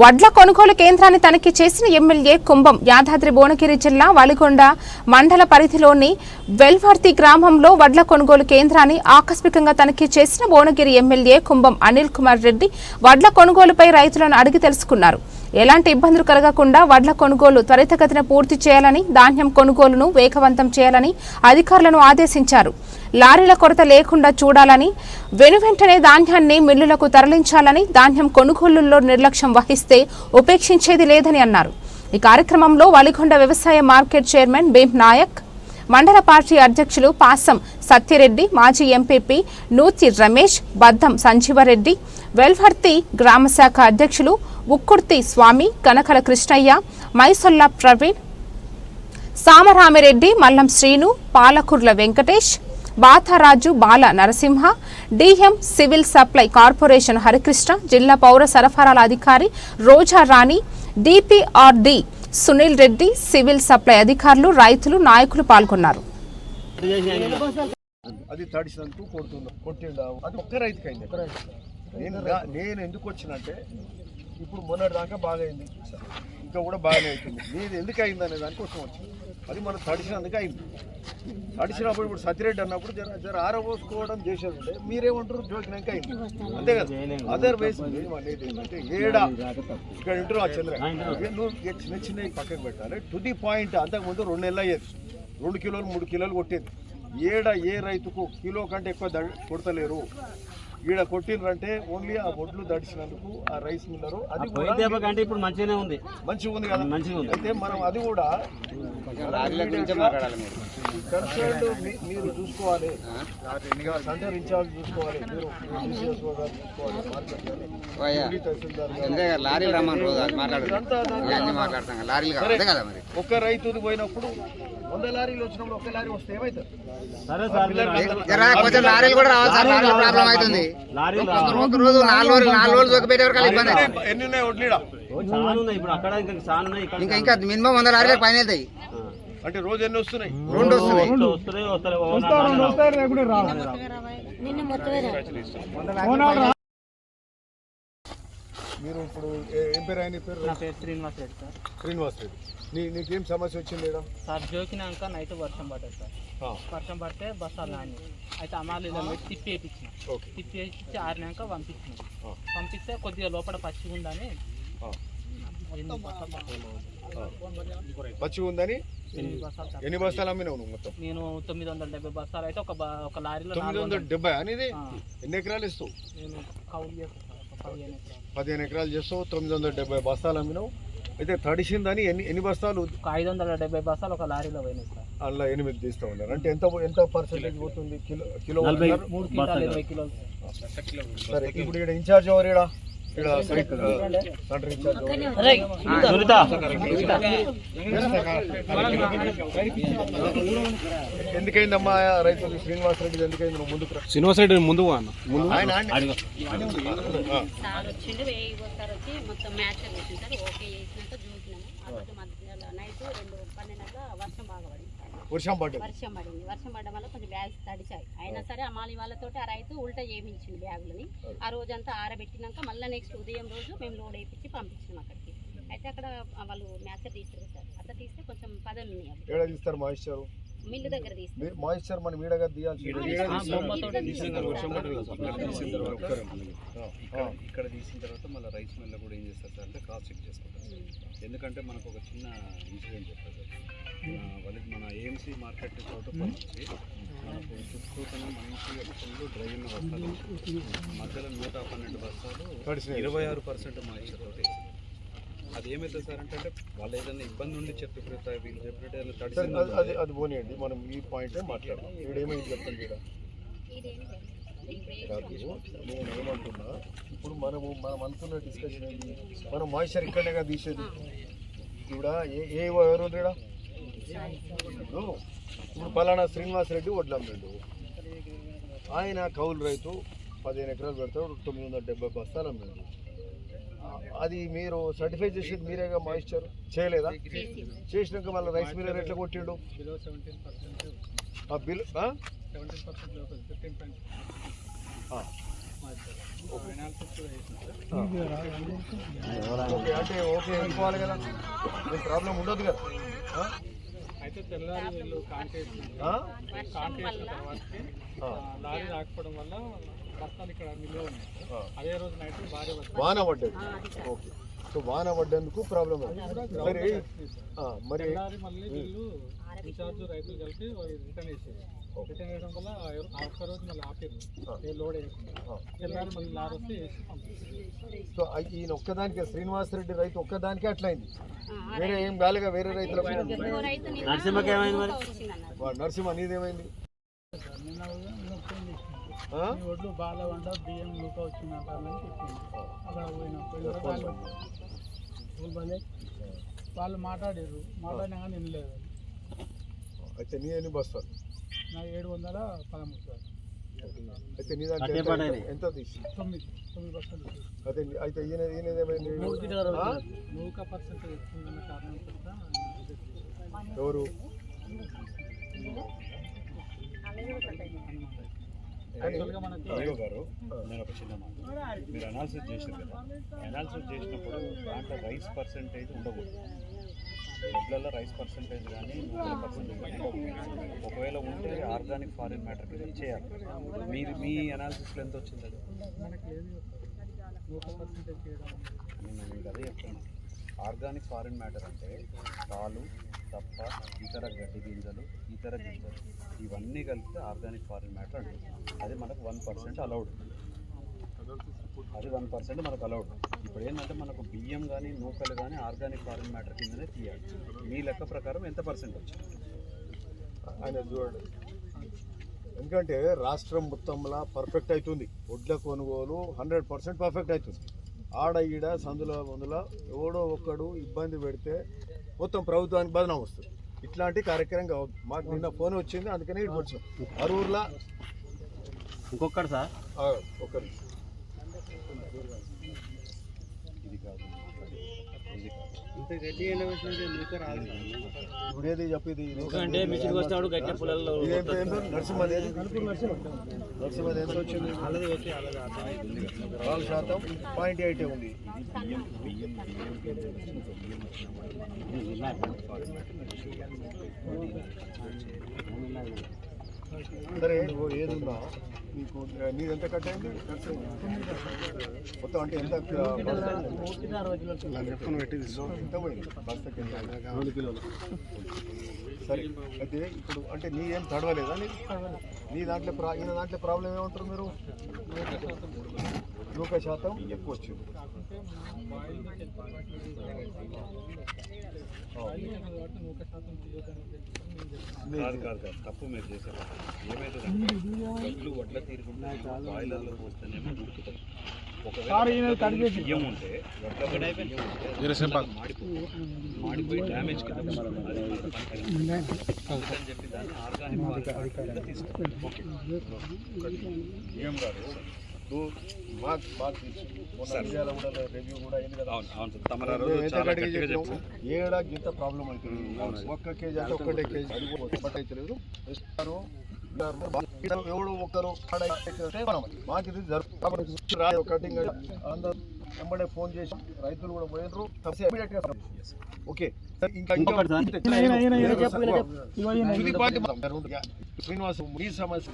వడ్ల కొనుగోలు కేంద్రాన్ని తనిఖీ చేసిన ఎమ్మెల్యే కుంభం యాదాద్రి భువనగిరి జిల్లా వలిగొండ మండల పరిధిలోని వెల్వర్తి గ్రామంలో వడ్ల కొనుగోలు కేంద్రాన్ని ఆకస్మికంగా తనిఖీ చేసిన భువనగిరి ఎమ్మెల్యే కుంభం అనిల్ కుమార్ రెడ్డి వడ్ల కొనుగోలుపై రైతులను అడిగి తెలుసుకున్నారు. ఎలాంటి ఇబ్బందులు కలగకుండా వడ్ల కొనుగోలు త్వరితగతిన పూర్తి చేయాలని ధాన్యం కొనుగోలును వేగవంతం చేయాలని అధికారులను ఆదేశించారు. లారీల కొరత లేకుండా చూడాలని వెనువెంటనే ధాన్యాన్ని మిల్లులకు తరలించాలని ధాన్యం కొనుగోలుల్లో నిర్లక్ష్యం వహిస్తే ఉపేక్షించేది లేదని అన్నారు. ఈ కార్యక్రమంలో వలిగొండ వ్యవసాయ మార్కెట్ చైర్మన్ భీమ్ నాయక్ మండల పార్టీ అధ్యక్షులు పాసం సత్యరెడ్డి మాజీ ఎంపీపీ నూతి రమేష్ బద్దం సంజీవరెడ్డి వెల్వర్తి గ్రామశాఖ అధ్యక్షులు Ukkurthi Swamy Kanakala Krishnaiah Maisolla Praveen Samaramireddy Mallam Srinu Palakurla Venkatesh Batharaju Bala Narasimha DM civil supply corporation Harikrishna జిల్లా పౌర సరఫరాల అధికారి Roja Rani DPRD Sunil Reddy civil supply అధికారులు రైతులు నాయకులు పాల్గొన్నారు. అది తడిసినందుకు కొడుతుండ కొట్టిండ అది ఒక్క రైతుకైంది. నేను నేను ఎందుకు వచ్చినంటే ఇప్పుడు మొన్నటి దాకా బాగా అయింది ఇంకా కూడా బాగానే అవుతుంది. నేను ఎందుకు అయింది అనే దానికోసం వచ్చింది అది మనం తడిసినందుకు అయింది. తడిసినప్పుడు ఇప్పుడు సత్యరెడ్డి అన్నప్పుడు జర జర ఆరబోసుకోవడం చేసేది ఉండే మీరేమంటారు? జోకినాక అయింది. అంతే కదా? అదర్ వేస్ అనేది ఏంటంటే ఏడా ఇక్కడ ఇంటర్ చంద్ర. ఏ నువ్వు చిన్న చిన్నవి పక్కకు పెట్టాలి. టు ది పాయింట్ అంతకుముందు రెండు నెలలు అయ్యేది. రెండు కిలోలు మూడు కిలోలు కొట్టేది. ఏడ ఏ రైతుకు కిలో కంటే ఎక్కువ కొడతలేరు? ఈడ కొట్టిండ్రంటే ఓన్లీ ఆ ఒడ్లు దడిచినందుకు ఆ రైస్ మిల్లరు. అది కంటే ఇప్పుడు మంచిగానే ఉంది. మంచిగా ఉంది కదా? మంచిగా ఉంది. అయితే మనం అది కూడా కన్సర్న్ మీరు. చూసుకోవాలి. సెంటర్ ఇన్ఛార్జ్ చూసుకోవాలి. మీరు చూసుకోవాలి. లారీలు రమ్మని రోజు మాట్లాడతాం. లారీలు కదా మరి. ఒక్క రైతుది పోయినప్పుడు వంద లారీలు వచ్చినప్పుడు ఒక్క లారీ వస్తే ఏమవుతుంది సరే సార్ మీరు జరా కొంచెం లారీలు కూడా రావాలి సార్ లారీలు ప్రాబ్లం అవుతుంది. లారీలు ఒక రోజు నాలుగు రోజులు నాలుగు రోజులు దొరికిపోయే వరకు ఇబ్బంది అవుతుంది. ఎన్ని- ఎన్ని ఉన్నాయి వడ్లీడా? రోజు చాలా ఉన్నాయి ఇప్పుడు అక్కడ ఇంకా ఇంకా ఇంకా మినిమం వంద లారీలకు పైన వెళ్తాయి. అంటే రోజు ఎన్ని వస్తున్నాయి? రెండు వస్తున్నాయి. మీరు ఇప్పుడు ఏ- పేరు ఆయన పేరు? నా పేరు శ్రీనివాస్ రెడ్డి సార్. శ్రీనివాస్ రెడ్డి. నీ నీకేం సమస్య వచ్చింది ఈడ? సార్ జోకినాక నైట్ వర్షం పడ్డది సార్. వర్షం పడితే బస్సాలు నాని అయితే అమాలీలో పెట్టి తిప్పి వేయించిన. తిప్పి వేయించి ఆరినాక పంపించిన. పంపిస్తే కొద్దిగా లోపల పచ్చి ఉందని. మంచిగా ఉందని. ఎన్ని బస్తాలు అమ్మినావు నువ్వు మొత్తం? నేను తొమ్మిది వందల డెబ్బై బస్తాలు అయితే ఒక లారీలో తొమ్మిది వందల. డెబ్బై అనేది ఎన్ని ఎకరాలు ఇస్తావు? నేను కౌలు చేస్తాను పదిహేను ఎకరాలు. చేస్తావు తొమ్మిది వందల డెబ్బై బస్తాలు అమ్మినావు. అయితే తడిసిందని ఎన్ని ఎన్ని బస్తాలు? ఐదు వందల డెబ్బై బస్తాలు ఒక లారీలో పోయినాయి సార్. అలా ఎనిమిది తీస్తా ఉన్నారు. అంటే ఎంత ఎంత పర్సెంటేజ్ పోతుంది? Kilo kilo? మూడు ఇరవై కిలోలు. సరే ఇప్పుడు ఇక్కడ ఇన్ఛార్జ్ ఎవరు ఇక్కడ ఎందుకైందమ్మా రైతు శ్రీనివాస్ రెడ్డి ఎందుకైంది రా. శ్రీనివాస్ రెడ్డి ముందు అన్న. ముందు ఆయన సార్ వచ్చి మొత్తం మ్యాచ్ వచ్చింది సార్ ఓకే చేసినాక చూసినాము. ఆ రోజు మధ్యాహ్నం నైట్ రెండు పన్నెండుగా వర్షం బాగా పడింది. వర్షం పడ్డది. వర్షం పడింది. వర్షం పడడం వల్ల కొంచెం బ్యాగ్స్ తడిచాయి. అయినా సరే అమాలి వాళ్ళతోటి ఆ రైతు ఉల్టా చేయించింది బ్యాగులని. ఆ. రోజంతా ఆరబెట్టినాక మళ్ళీ నెక్స్ట్ ఉదయం రోజు మేము లోడ్ వేయించి పంపించినాం అక్కడికి. అయితే అక్కడ వాళ్ళు మ్యాచ్ తీస్తారు సార్. అట్లా తీస్తే కొంచెం పదవి ఉన్నాయి? తీస్తారు మాయిశ్చర్? మిల్లు దగ్గర తీస్తారు మాయిశ్చర్ మన మీడగా తీయాల్సి ఇక్కడ తీసిన తర్వాత మళ్ళీ. రైస్ మిల్ కూడా ఏం చేస్తారు సార్ అంటే క్రాస్ చెక్ చేసుకుంటారు. ఎందుకంటే మనకు ఒక చిన్న ఇన్సిడెంట్ చెప్తారు సార్. మన వాళ్ళకి మన ఏఎంసీ మార్కెట్ మనకు చుట్టూతన మంచిగా ఫుల్ డ్రై ఉన్న బస్తాలు. మధ్యలో నూట పన్నెండు బస్తాలు. ఇరవై ఆరు పర్సెంట్ మాయిశ్చర్ తోటి అది ఏమైతే సార్ అంటే వాళ్ళు ఏదైనా ఇబ్బంది ఉండి చెప్పి వీళ్ళు చెప్పినట్టు అది- అది పోనీయండి మనం ఈ పాయింటే మాట్లాడదాం. ఇప్పుడు ఏమైంది చెప్పండి ఇక్కడ కాదు నేను ఏమంటున్నా ఇప్పుడు మనము మనం అనుకున్న డిస్కషన్ ఏంటి మనం మాయిశ్చర్ ఇక్కడనే తీసేది. ఇప్పుడు ఏ ఏ ఎవరు ఇక్కడ ఇప్పుడు ఇప్పుడు పలానా శ్రీనివాస్ రెడ్డి వడ్లమ్మిండు ఆయన కౌలు రైతు పదిహేను ఎకరాలు పెడతాడు తొమ్మిది వందల డెబ్బై బస్తాలు అమ్మిండు. అది మీరు సర్టిఫై చేసేది మీరేగా మాయిశ్చర్ చేయలేదా చేసినాక మళ్ళీ రైస్ మిల్లర్ ఎట్లా కొట్టిండు ఆ బిల్. ఓకే అంటే ఓకే అనుకోవాలి కదా మీకు ప్రాబ్లం ఉండదు కదా? అయితే తెల్లారి వీళ్ళు వల్ల ఆ. లారీ రాకపోవడం వల్ల వాన పడ్డది. ఓకే. సో వాన పడ్డందుకు ప్రాబ్లం మరి ఆ, మరి రైతులు రిటర్న్ వేయడం వల్ల ఒక్క రోజు మళ్ళీ ఆపారు లోడ్ వేయకుండా. మళ్ళీ లారీ వస్తే సో ఈయన ఒక్కదానికే శ్రీనివాస్ రెడ్డి రైతు ఒక్కదానికే అట్లయింది. వేరే ఏం కాలేగా వేరే రైతులకు ఇంకో రైతు నిన్న నరసింహకి ఏమైంది మరి? నరసింహ నీదేమైంది? ఒడ్లు బాగా వంట బియ్యం లూక వచ్చిందంట అని చెప్పింది. అక్కడ పోయినా పోయిన తర్వాత వాళ్ళు మాట్లాడారు. మాట్లాడినా కానీ వినలేదు అయితే నీ ఎన్ని బస్తాలు? నా ఏడు వందల పదమూడు సార్. అయితే నీ దాంట్లో ఎంత- తీసి? తొమ్మిది. తొమ్మిది పర్సెంట్ అయితే అయితే ఈయన ఆ? నూక పర్సెంట్ కారణం ఎవరు? గారు నేను ఒక చిన్న మాట. మీరు అనాలిసిస్ చేశారు కదా. అనాలిసిస్ చేసినప్పుడు దాంట్లో రైస్ పర్సంటేజ్ ఉండకూడదు. బ్లడ్లలో రైస్ పర్సంటేజ్ కానీ నూనె పర్సంటేజ్ కానీ ఒకవేళ ఉంటే ఆర్గానిక్ ఫారిన్ మ్యాటర్ కింద చేయాలి. మీరు మీ అనాలిసిస్లో ఎంత వచ్చింది అది? నేను మీకు అదే చెప్తాను. ఆర్గానిక్ ఫారిన్ మ్యాటర్ అంటే పాలు తప్ప ఇతర గడ్డి గింజలు ఇతర గింజలు ఇవన్నీ కలిపితే ఆర్గానిక్ ఫారిన్ మ్యాటర్ అంటుంది అది మనకు వన్ పర్సెంట్ అలౌడ్ అది వన్ పర్సెంట్ మనకు అలౌడ్ ఇప్పుడు ఏంటంటే మనకు బియ్యం కానీ నూకలు కానీ ఆర్గానిక్ ఫారిన్ మ్యాటర్ కిందనే తీయాలి. మీ లెక్క ప్రకారం ఎంత పర్సెంట్ వచ్చింది? ఆయన చూడండి. ఎందుకంటే రాష్ట్రం మొత్తంలో పర్ఫెక్ట్ అవుతుంది వడ్ల కొనుగోలు హండ్రెడ్ పర్సెంట్ పర్ఫెక్ట్ అవుతుంది ఆడ ఈడ సందుల మందుల ఎవడో ఒక్కడు ఇబ్బంది పెడితే మొత్తం ప్రభుత్వానికి బదనాం వస్తుంది. ఇట్లాంటి కార్యక్రమం మాకు నిన్న ఫోన్ వచ్చింది అందుకనే ఇక్కడికి వచ్చినాం అరూర్లా ఇంకొకటి సార్. ఒకరు. ఇది కాదు. ఇది కాదు ఇప్పుడు ఏది చెప్పేది అంటే మిషన్ వస్తాడు గట్టి పొలాల్లో ఇదేం పేరు? నరసింహది ఏది? నరసింహది ఎంత వచ్చింది. నాలుగు శాతం పాయింట్ ఎయిట్ ఉంది. బియ్యం సరే ఏది ఉందా? నీకు నీది ఎంత కట్ అయింది మొత్తం అంటే ఎంత ఎంత ఎంత? రెండు కిలోలు. సరే అయితే ఇప్పుడు అంటే నీ ఏం తడవలేదా నీ నీ దాంట్లో ప్రా ఈయన దాంట్లో ప్రాబ్లం ఏమంటారు మీరు? నూక శాతం ఎక్కువ వచ్చింది కాబట్టి నూక శాతం తీయొద్దని చెప్పి కాదు కాదు కాదు తప్పు మీరు చేశారు ఏమైతుందంటే వడ్లు వడ్ల తీరుకుంటే బాయిలర్లో పోస్తేనేమో ఉడుకుతాయి ఒకవేళ బియ్యం ఉంటే వడ్ల పడే బియ్యం ఉంటే అది మాడిపోతుంది మాడిపోయి డ్యామేజ్ కింద వస్తుంది. అది మనకు పనికిరాదు. అందుకని చెప్పి దాన్ని ఆర్గానిక్ తీసుకోవాలి ఓకే బియ్యం కాదు ఏడా గింత ప్రాబ్లం అవుతుంది. ఒక్క కేజీ అంటే ఒక్కటే కేజీ. అది కూడా బట్ అయితే లేదు ఇస్తారు, ఇస్తారు. ఎవడు ఒక్కరు. మాకు ఇది జరుగు- కాబట్టి రా కటింగ్ అందరూ వెంబడే ఫోన్ చేసి రైతులు కూడా పోయినరు. ఓకే. శ్రీనివాస్ ఈ సమస్య.